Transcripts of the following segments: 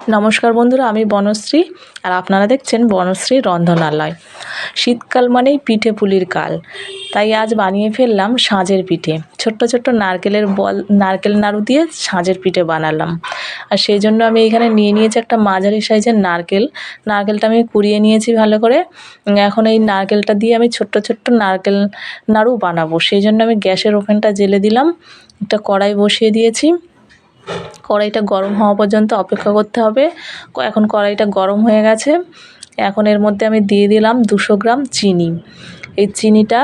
নমস্কার বন্ধুরা, আমি বনশ্রী আর আপনারা দেখছেন বনশ্রী রন্ধনালয়। শীতকাল মানেই পিঠে পুলির কাল। তাই আজ বানিয়ে ফেললাম সাঁজের পিঠে। ছোট্ট ছোট্ট নারকেলের বল, নারকেল নাড়ু দিয়ে সাঁজের পিঠে বানালাম। আর সেই জন্য আমি এখানে নিয়ে নিয়েছি একটা মাঝারি সাইজের নারকেল। নারকেলটা আমি কুড়িয়ে নিয়েছি ভালো করে। এখন এই নারকেলটা দিয়ে আমি ছোট্ট ছোট্ট নারকেল নাড়ু বানাবো। সেই জন্য আমি গ্যাসের ওভেনটা জেলে দিলাম। একটা কড়াই বসিয়ে দিয়েছি। কড়াইটা গরম হওয়া পর্যন্ত অপেক্ষা করতে হবে। এখন কড়াইটা গরম হয়ে গেছে। এখন এর মধ্যে আমি দিয়ে দিলাম দুশো গ্রাম চিনি। এই চিনিটা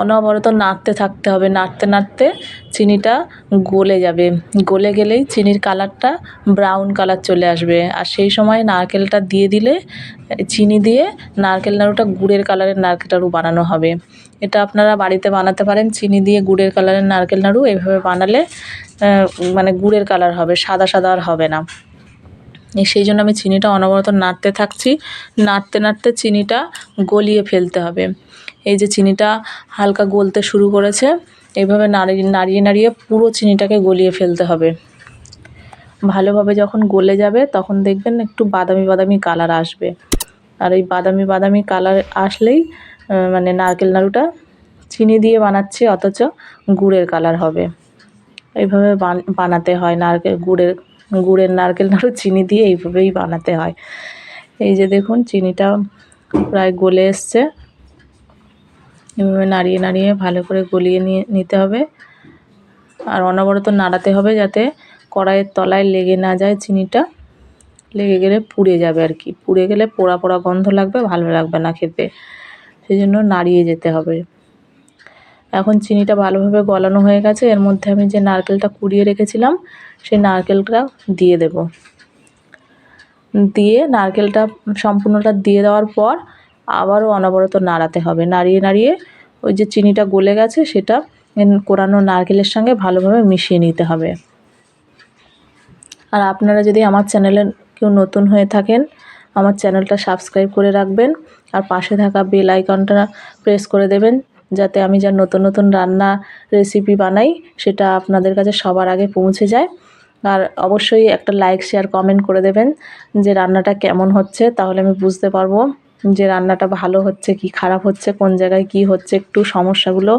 অনবরত নাড়তে থাকতে হবে। নাড়তে নাড়তে চিনিটা গলে যাবে। গলে গেলেই চিনির কালারটা ব্রাউন কালার চলে আসবে। আর সেই সময় নারকেলটা দিয়ে দিলে চিনি দিয়ে নারকেল নাড়ুটা গুড়ের কালারের নারকেল নাড়ু বানানো হবে। এটা আপনারা বাড়িতে বানাতে পারেন। চিনি দিয়ে গুড়ের কালারের নারকেল নাড়ু এভাবে বানালে মানে গুড়ের কালার হবে, সাদা সাদা আর হবে না। সেই জন্য আমি চিনিটা অনবরত নাড়তে থাকছি। নাড়তে নাড়তে চিনিটা গলিয়ে ফেলতে হবে। এই যে চিনিটা হালকা গলতে শুরু করেছে এইভাবে নাড়িয়ে নাড়িয়ে নাড়িয়ে পুরো চিনিটাকে গলিয়ে ফেলতে হবে। ভালোভাবে যখন গলে যাবে, তখন দেখবেন একটু বাদামি বাদামি কালার আসবে। আর এই বাদামি বাদামি কালার আসলেই মানে নারকেল নাড়ুটা চিনি দিয়ে বানাচ্ছি, অথচ গুড়ের কালার হবে। এইভাবে বান- বানাতে হয় নারকেল, গুড়ের গুড়ের নারকেল নাড়ু চিনি দিয়ে এইভাবেই বানাতে হয়। এই যে দেখুন, চিনিটা প্রায় গলে এসছে। এভাবে নাড়িয়ে নাড়িয়ে ভালো করে গলিয়ে নিয়ে নিতে হবে। আর অনবরত নাড়াতে হবে যাতে কড়াইয়ের তলায় লেগে না যায় চিনিটা। লেগে গেলে পুড়ে যাবে আর কি। পুড়ে গেলে পোড়া পোড়া গন্ধ লাগবে, ভালো লাগবে না খেতে। সেই জন্য নাড়িয়ে যেতে হবে। এখন চিনিটা ভালোভাবে গলানো হয়ে গেছে। এর মধ্যে আমি যে নারকেলটা কুড়িয়ে রেখেছিলাম সেই নারকেলটা দিয়ে দেব। দিয়ে নারকেলটা সম্পূর্ণটা দিয়ে দেওয়ার পর আবারও অনবরত নাড়াতে হবে। নাড়িয়ে নাড়িয়ে ওই যে চিনিটা গলে গেছে সেটা কোরানো নারকেলের সঙ্গে ভালোভাবে মিশিয়ে নিতে হবে। আর আপনারা যদি আমার চ্যানেলে কেউ নতুন হয়ে থাকেন, আমার চ্যানেলটা সাবস্ক্রাইব করে রাখবেন আর পাশে থাকা বেল আইকনটা প্রেস করে দেবেন যাতে আমি যা নতুন নতুন রান্না রেসিপি বানাই সেটা আপনাদের কাছে সবার আগে পৌঁছে যায়। আর অবশ্যই একটা লাইক শেয়ার কমেন্ট করে দেবেন যে রান্নাটা কেমন হচ্ছে। তাহলে আমি বুঝতে পারব যে রান্নাটা ভালো হচ্ছে কি খারাপ হচ্ছে, কোন জায়গায় কি হচ্ছে, একটু সমস্যাগুলো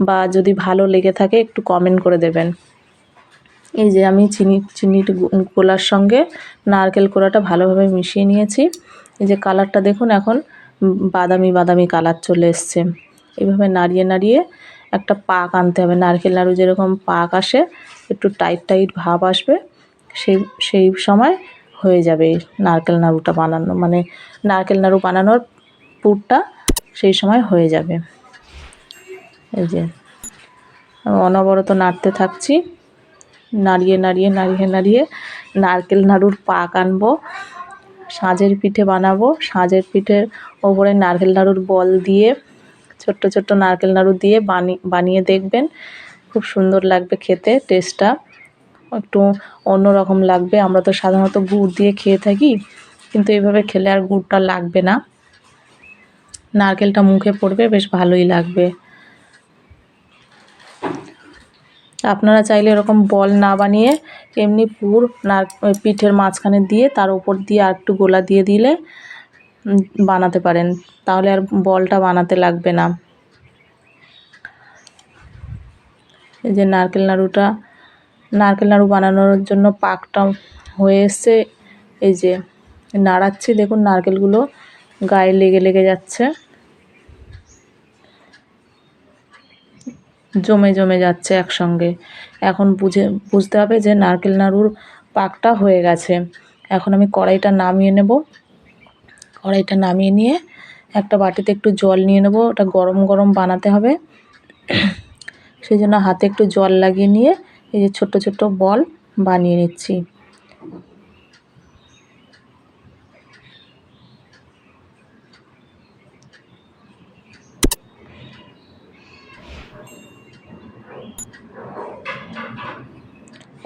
বা যদি ভালো লেগে থাকে একটু কমেন্ট করে দেবেন। এই যে আমি চিনি চিনির গোলার সঙ্গে নারকেল কোড়াটা ভালোভাবে মিশিয়ে নিয়েছি। এই যে কালারটা দেখুন এখন বাদামি বাদামি কালার চলে এসছে। এইভাবে নাড়িয়ে নাড়িয়ে একটা পাক আনতে হবে। নারকেল নাড়ু যেরকম পাক আসে একটু টাইট টাইট ভাব আসবে, সেই সেই সময় হয়ে যাবে নারকেল নাড়ুটা বানানো মানে নারকেল নাড়ু বানানোর পুরটা সেই সময় হয়ে যাবে। এই যে, অনবরত নাড়তে থাকছি, নাড়িয়ে নাড়িয়ে নাড়িয়ে নাড়িয়ে নারকেল নাড়ুর পাক আনব, সাঁজের পিঠে বানাবো, সাঁজের পিঠের ওপরে নারকেল নাড়ুর বল দিয়ে, ছোট্ট ছোট্ট নারকেল নাড়ু দিয়ে বানি, বানিয়ে দেখবেন খুব সুন্দর লাগবে খেতে টেস্টটা একটু অন্য রকম লাগবে। আমরা তো সাধারণত গুড় দিয়ে খেয়ে থাকি, কিন্তু এইভাবে খেলে আর গুড়টা লাগবে না। নারকেলটা মুখে পড়বে, বেশ ভালোই লাগবে। আপনারা চাইলে এরকম বল না বানিয়ে এমনি পুর, নার পিঠের মাঝখানে দিয়ে, তার উপর দিয়ে আর একটু গোলা দিয়ে দিলে বানাতে পারেন। তাহলে আর বলটা বানাতে লাগবে না। এই যে নারকেল নাড়ুটা, নারকেল নাড়ু বানানোর জন্য পাকটা হয়ে এসছে। এই যে নাড়াচ্ছি, দেখুন নারকেলগুলো গায়ে লেগে লেগে যাচ্ছে। জমে জমে যাচ্ছে একসঙ্গে। এখন বুঝে, বুঝতে হবে যে নারকেল নাড়ুর পাকটা হয়ে গেছে। এখন আমি কড়াইটা নামিয়ে নেব। কড়াইটা নামিয়ে নিয়ে একটা বাটিতে একটু জল নিয়ে নেব। ওটা গরম গরম বানাতে হবে। সেই জন্য হাতে একটু জল লাগিয়ে নিয়ে এই যে ছোট্ট ছোট্ট বল বানিয়ে নিচ্ছি।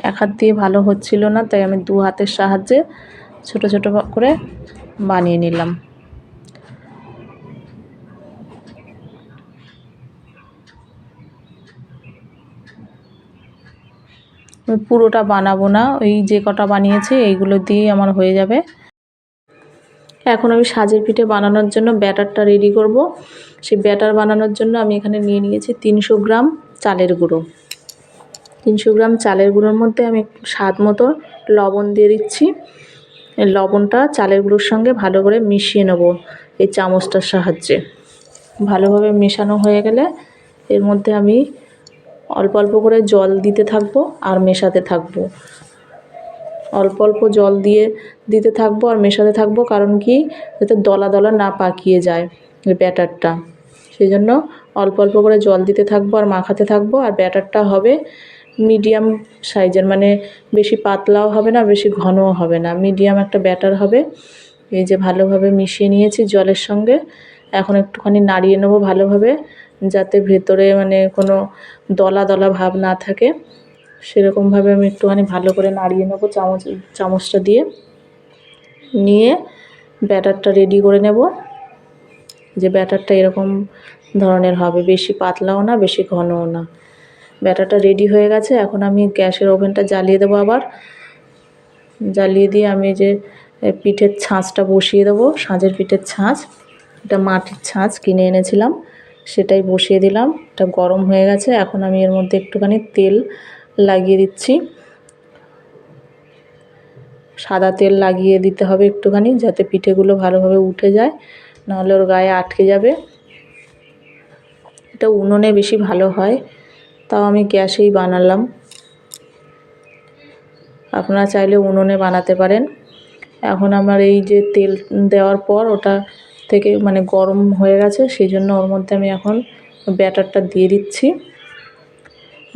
এক হাত দিয়ে ভালো হচ্ছিল না, তাই আমি দু হাতের সাহায্যে ছোট ছোট করে বানিয়ে নিলাম। পুরোটা বানাবো না। ওই যে কটা বানিয়েছি, এইগুলো দিয়েই আমার হয়ে যাবে। এখন আমি সাজের পিঠে বানানোর জন্য ব্যাটারটা রেডি করব। সেই ব্যাটার বানানোর জন্য আমি এখানে নিয়ে নিয়েছি তিনশো গ্রাম চালের গুঁড়ো। তিনশো গ্রাম চালের গুঁড়োর মধ্যে আমি স্বাদ মতো লবণ দিয়ে দিচ্ছি। লবণটা চালের গুঁড়োর সঙ্গে ভালো করে মিশিয়ে নেব এই চামচটার সাহায্যে। ভালোভাবে মেশানো হয়ে গেলে এর মধ্যে আমি অল্প অল্প করে জল দিতে থাকব আর মেশাতে থাকব। অল্প অল্প জল দিয়ে দিতে থাকব আর মেশাতে থাকব কারণ কি? যাতে দলা দলা না পাকিয়ে যায় ওই ব্যাটারটা। সেই জন্য অল্প অল্প করে জল দিতে থাকব আর মাখাতে থাকব আর ব্যাটারটা হবে মিডিয়াম সাইজের মানে বেশি পাতলাও হবে না, বেশি ঘনও হবে না। মিডিয়াম একটা ব্যাটার হবে। এই যে ভালোভাবে মিশিয়ে নিয়েছি জলের সঙ্গে। এখন একটুখানি নাড়িয়ে নেব ভালোভাবে। যাতে ভেতরে মানে কোনো দলা দলা ভাব না থাকে। সেরকমভাবে আমি একটুখানি ভালো করে নাড়িয়ে নেব চামচ, চামচটা দিয়ে। নিয়ে ব্যাটারটা রেডি করে নেব। যে ব্যাটারটা এরকম ধরনের হবে, বেশি পাতলাও না, বেশি ঘনও না। ব্যাটারটা রেডি হয়ে গেছে, এখন আমি গ্যাসের ওভেনটা জ্বালিয়ে দেবো আবার। জ্বালিয়ে দিয়ে আমি যে পিঠের ছাঁচটা বসিয়ে দেবো সাঁজের পিঠের ছাঁচ। এটা মাটির ছাঁচ কিনে এনেছিলাম। সেটাই বসিয়ে দিলাম। এটা গরম হয়ে গেছে। এখন আমি এর মধ্যে একটুখানি তেল লাগিয়ে দিচ্ছি। সাদা তেল লাগিয়ে দিতে হবে একটুখানি যাতে পিঠেগুলো ভালোভাবে উঠে যায়, নাহলে ওর গায়ে আটকে যাবে। এটা উনুনে বেশি ভালো হয়, তাও আমি গ্যাসেই বানালাম। আপনারা চাইলে উনুনে বানাতে পারেন। এখন আমার এই যে তেল দেওয়ার পর ওটা থেকে মানে গরম হয়ে গেছে সেই জন্য ওর মধ্যে আমি এখন ব্যাটারটা দিয়ে দিচ্ছি।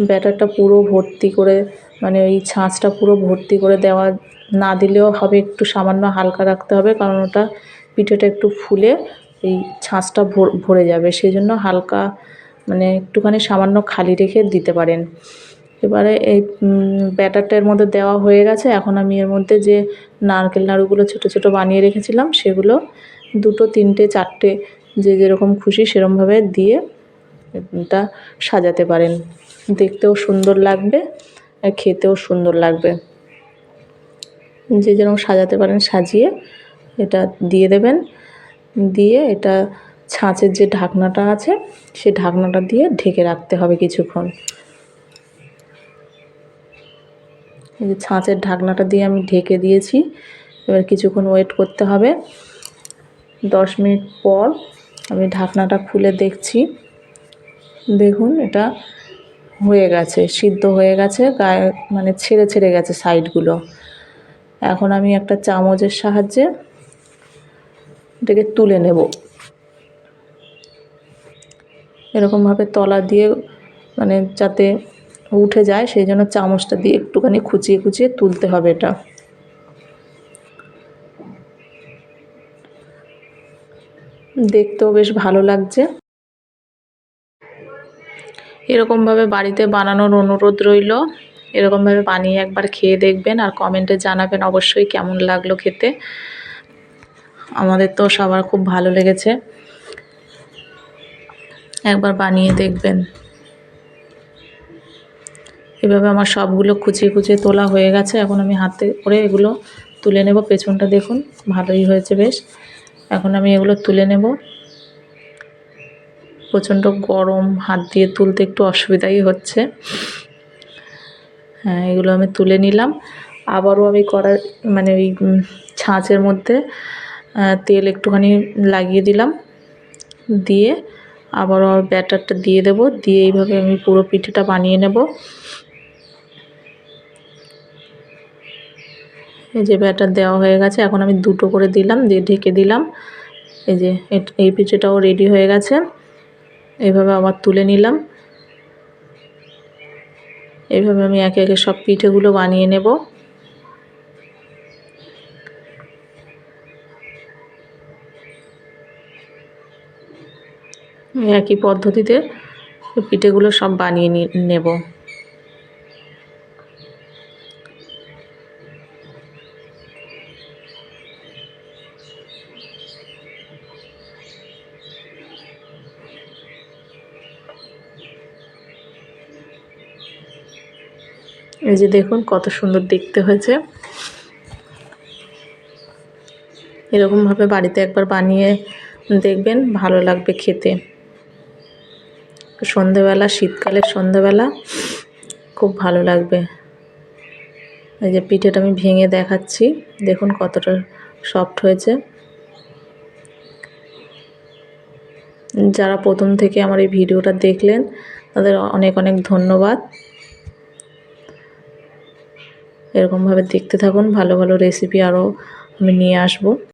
ব্যাটারটা পুরো ভর্তি করে মানে ওই ছাঁচটা পুরো ভর্তি করে দেওয়া না দিলেও হবে, একটু সামান্য হালকা রাখতে হবে, কারণ ওটা পিঠেটা একটু ফুলে এই ছাঁচটা ভর- যাবে সেই জন্য হালকা মানে একটুখানি সামান্য খালি রেখে দিতে পারেন। এবারে এই ব্যাটারটার মধ্যে দেওয়া হয়ে গেছে, এখন আমি এর মধ্যে যে নারকেল নাড়ুগুলো ছোট ছোট বানিয়ে রেখেছিলাম, সেগুলো দুটো, তিনটে, চারটে যে যেরকম খুশি সেরকমভাবে দিয়ে এটা সাজাতে পারেন। দেখতেও সুন্দর লাগবে, আর খেতেও সুন্দর লাগবে। যে যেরকম সাজাতে পারেন সাজিয়ে এটা দিয়ে দেবেন। দিয়ে এটা ছাঁচের যে ঢাকনাটা আছে, সে ঢাকনাটা দিয়ে ঢেকে রাখতে হবে কিছুক্ষণ। এই যে ছাঁচের ঢাকনাটা দিয়ে আমি ঢেকে দিয়েছি, এবার কিছুক্ষণ ওয়েট করতে হবে। দশ মিনিট পর আমি ঢাকনাটা খুলে দেখছি। দেখুন, এটা হয়ে গেছে, সিদ্ধ হয়ে গেছে, গায়ে মানে ছেড়ে ছেড়ে গেছে সাইডগুলো। এখন আমি একটা চামচের সাহায্যে এটাকে তুলে নেব। এরকমভাবে তলা দিয়ে মানে যাতে উঠে যায়, সেই জন্য চামচটা দিয়ে একটুখানি খুচিয়ে খুচিয়ে তুলতে হবে এটা। দেখতেও বেশ ভালো লাগছে। এরকমভাবে বাড়িতে বানানোর অনুরোধ রইল। এরকমভাবে বানিয়ে একবার খেয়ে দেখবেন আর কমেন্টে জানাবেন অবশ্যই কেমন লাগল খেতে। আমাদের তো সবার খুব ভালো লেগেছে। একবার বানিয়ে দেখবেন। এভাবে আমার সবগুলো কুচিয়ে কুচিয়ে তোলা হয়ে গেছে। এখন আমি হাতে করে এগুলো তুলে নেব। পেছনটা দেখুন, ভালোই হয়েছে বেশ। এখন আমি এগুলো তুলে নেব। প্রচণ্ড গরম, হাত দিয়ে তুলতে একটু অসুবিধাই হচ্ছে। হ্যাঁ এগুলো আমি তুলে নিলাম। আবারও আমি কড়াই মানে ওই ছাঁচের মধ্যে তেল একটুখানি লাগিয়ে দিলাম। দিয়ে আবারও ব্যাটারটা দিয়ে দেব। দিয়ে এইভাবে আমি পুরো পিঠেটা বানিয়ে নেব। এই যে ব্যাটার দেওয়া হয়ে গেছে, এখন আমি দুটো করে দিলাম, দিয়ে ঢেকে দিলাম। এই যে এই পিঠেটাও রেডি হয়ে গেছে। এইভাবে আবার তুলে নিলাম। এইভাবে আমি একে একে সব পিঠেগুলো বানিয়ে নেব। একই পদ্ধতিতে পিঠেগুলো সব বানিয়ে নেব। এই যে দেখুন কত সুন্দর দেখতে হয়েছে। এরকমভাবে বাড়িতে একবার বানিয়ে দেখবেন, ভালো লাগবে খেতে। সন্ধেবেলা, শীতকালের সন্ধেবেলা খুব ভালো লাগবে। এই যে পিঠেটা আমি ভেঙে দেখাচ্ছি, দেখুন কতটা সফট হয়েছে। যারা প্রথম থেকে আমার এই ভিডিওটা দেখলেন, তাদের অনেক অনেক ধন্যবাদ। এরকমভাবে দেখতে থাকুন ভালো ভালো রেসিপি আরও আমি নিয়ে আসব।